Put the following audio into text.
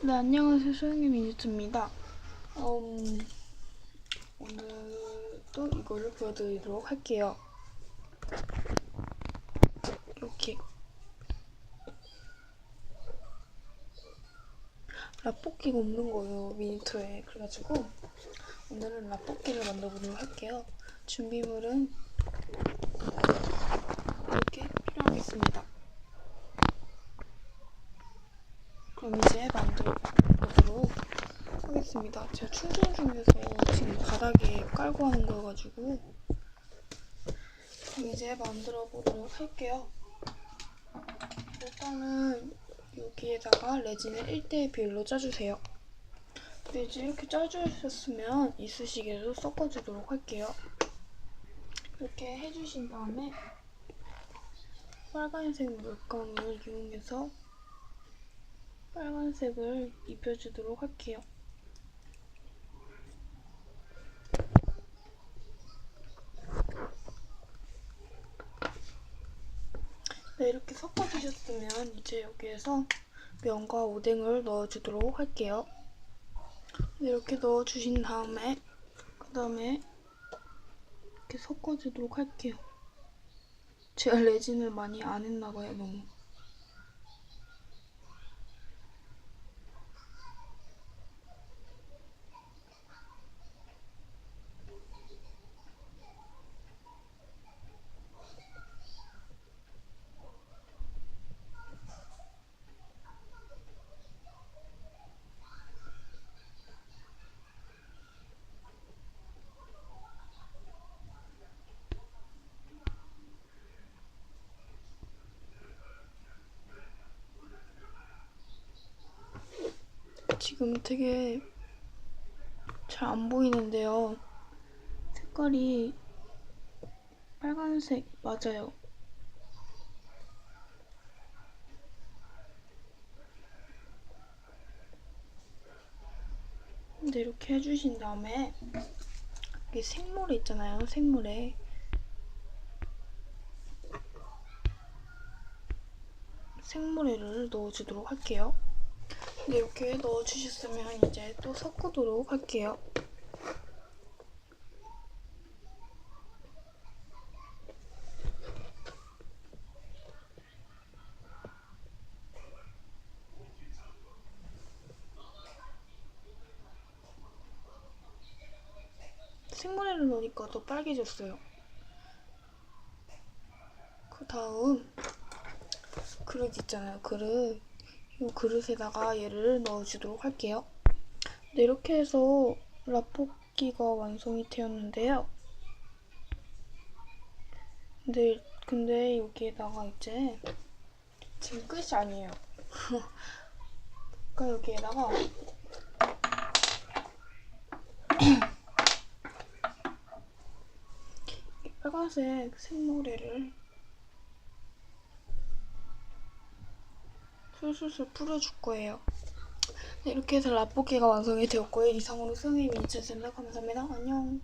네, 안녕하세요. 소영님 미니트입니다. 음, 오늘도 이거를 보여드리도록 할게요. 이렇게 라볶이가 없는 거예요, 미니트에. 그래가지고 오늘은 라볶이를 만들어보도록 할게요. 준비물은 이렇게 필요하겠습니다. 그럼 이제 만들어 보도록 하겠습니다. 제가 충전 중에서 지금 바닥에 깔고 하는 거여가지고 이제 만들어 보도록 할게요. 일단은 여기에다가 레진을 1대1 비율로 짜주세요. 근데 이제 이렇게 짜주셨으면 이쑤시개로 섞어주도록 할게요. 이렇게 해주신 다음에 빨간색 물감을 이용해서 빨간색을 입혀주도록 할게요. 네, 이렇게 섞어주셨으면 이제 여기에서 면과 오뎅을 넣어주도록 할게요. 네, 이렇게 넣어주신 다음에 그 다음에 이렇게 섞어주도록 할게요. 제가 레진을 많이 안 했나봐요, 너무. 지금 되게 잘 안 보이는데요. 색깔이 빨간색 맞아요. 근데 이렇게 해주신 다음에 여기 생모래 있잖아요. 생모래. 생모래를 넣어주도록 할게요. 네, 이렇게 넣어주셨으면 이제 또 섞어도록 할게요. 생모래를 넣으니까 더 빨개졌어요. 그 다음 그릇 있잖아요. 그릇. 이 그릇에다가 얘를 넣어주도록 할게요. 네, 이렇게 해서 라볶이가 완성이 되었는데요. 근데, 근데 여기에다가 이제 지금 끝이 아니에요. 그러니까 여기에다가 이 빨간색 생모래를 술술술 뿌려줄 거예요. 네, 이렇게 해서 라볶이가 완성이 되었고요. 이상으로 승희 미니처였습니다. 감사합니다. 안녕.